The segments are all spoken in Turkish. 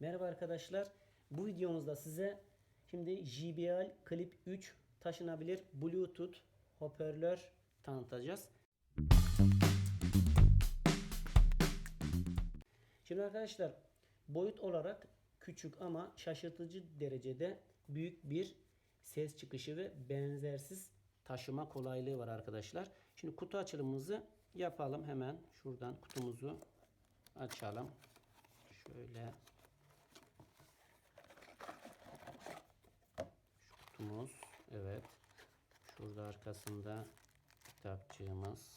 Merhaba arkadaşlar. Bu videomuzda size şimdi JBL Clip 3 taşınabilir Bluetooth hoparlör tanıtacağız. Şimdi arkadaşlar boyut olarak küçük ama şaşırtıcı derecede büyük bir ses çıkışı ve benzersiz taşıma kolaylığı var arkadaşlar. Şimdi kutu açılımımızı yapalım hemen. Şuradan kutumuzu açalım. Şöyle kutumuz evet. Şurada arkasında kitapçığımız.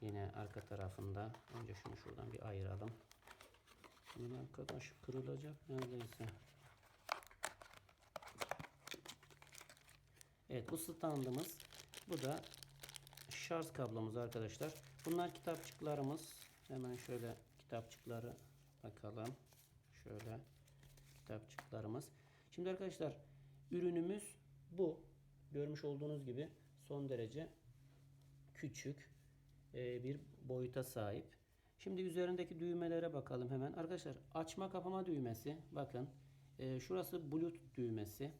Yine arka tarafında. Önce şunu şuradan bir ayıralım. Bunun arkadaş kırılacak neredeyse. Evet bu standımız. Bu da şarj kablomuz arkadaşlar. Bunlar kitapçıklarımız. Hemen şöyle kitapçıkları bakalım. Şöyle kitapçıklarımız. Şimdi arkadaşlar ürünümüz bu. Görmüş olduğunuz gibi son derece küçük e, bir boyuta sahip. Şimdi üzerindeki düğmelere bakalım hemen. Arkadaşlar açma kapama düğmesi. Bakın. E, şurası Bluetooth düğmesi.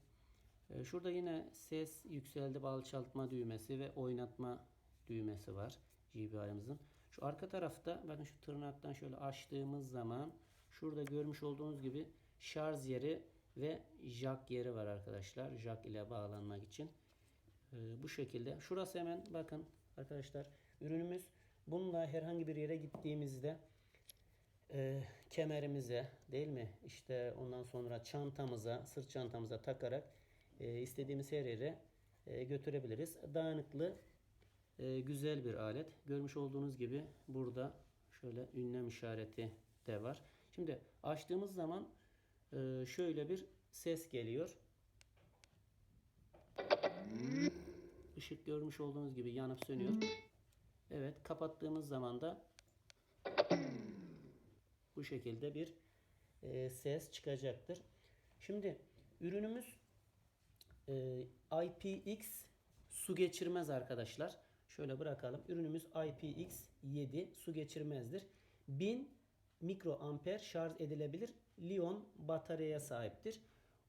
E, şurada yine ses yükseldi alçaltma düğmesi ve oynatma düğmesi var. JBL'imizin. Şu arka tarafta bakın şu tırnaktan şöyle açtığımız zaman şurada görmüş olduğunuz gibi şarj yeri ve jack yeri var arkadaşlar. Jack ile bağlanmak için. E, bu şekilde. Şurası hemen bakın arkadaşlar ürünümüz bununla herhangi bir yere gittiğimizde e, kemerimize değil mi? İşte ondan sonra çantamıza, sırt çantamıza takarak e, istediğimiz her yere e, götürebiliriz. Dayanıklı, e, güzel bir alet. Görmüş olduğunuz gibi burada şöyle ünlem işareti de var. Şimdi açtığımız zaman şöyle bir ses geliyor. Işık görmüş olduğunuz gibi yanıp sönüyor. Evet kapattığımız zaman da bu şekilde bir e, ses çıkacaktır. Şimdi ürünümüz e, IPX su geçirmez arkadaşlar. Şöyle bırakalım. Ürünümüz IPX7 su geçirmezdir. 1000 mikroamper şarj edilebilir Lion bataryaya sahiptir.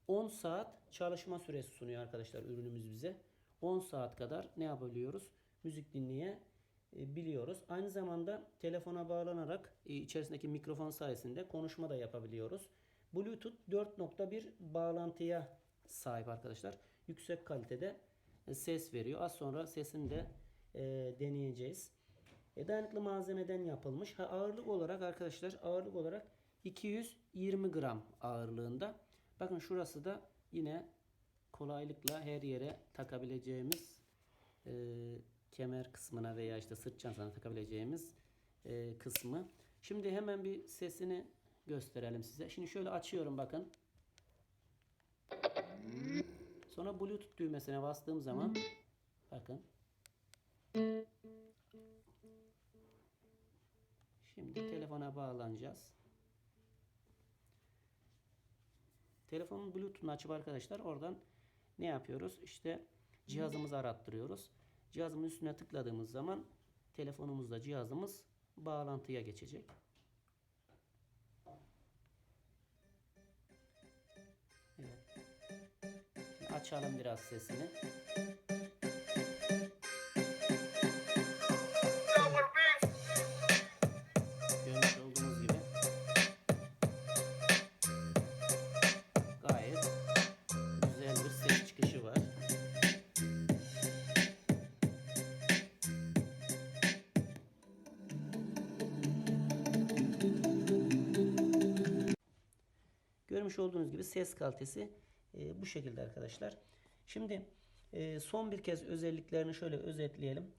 10 saat çalışma süresi sunuyor arkadaşlar ürünümüz bize. 10 saat kadar ne yapabiliyoruz? Müzik dinleyebiliyoruz. Aynı zamanda telefona bağlanarak e, içerisindeki mikrofon sayesinde konuşma da yapabiliyoruz. Bluetooth 4.1 bağlantıya sahip arkadaşlar. Yüksek kalitede e, ses veriyor. Az sonra sesini de e, deneyeceğiz. E, dayanıklı malzemeden yapılmış. Ha, ağırlık olarak arkadaşlar ağırlık olarak 220 gram ağırlığında. Bakın şurası da yine kolaylıkla her yere takabileceğimiz e, kemer kısmına veya işte sırt çantasına takabileceğimiz e, kısmı. Şimdi hemen bir sesini gösterelim size. Şimdi şöyle açıyorum bakın. Sonra Bluetooth düğmesine bastığım zaman Şimdi telefona bağlanacağız. Telefonun Bluetooth'unu açıp arkadaşlar oradan ne yapıyoruz? İşte cihazımızı arattırıyoruz. Cihazımın üstüne tıkladığımız zaman telefonumuzla cihazımız bağlantıya geçecek. Evet. Açalım biraz sesini. Olduğunuz gibi ses kalitesi e, bu şekilde arkadaşlar. Şimdi e, son bir kez özelliklerini şöyle özetleyelim.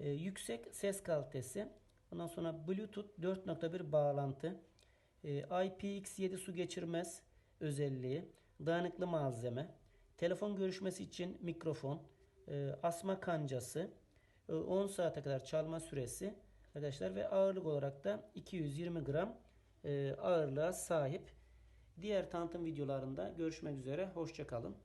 E, yüksek ses kalitesi. Ondan sonra Bluetooth 4.1 bağlantı. E, IPX7 su geçirmez özelliği. Dayanıklı malzeme. Telefon görüşmesi için mikrofon. E, asma kancası. E, 10 saate kadar çalma süresi. Arkadaşlar ve ağırlık olarak da 220 gram e, ağırlığa sahip. Diğer tanıtım videolarında görüşmek üzere. Hoşçakalın.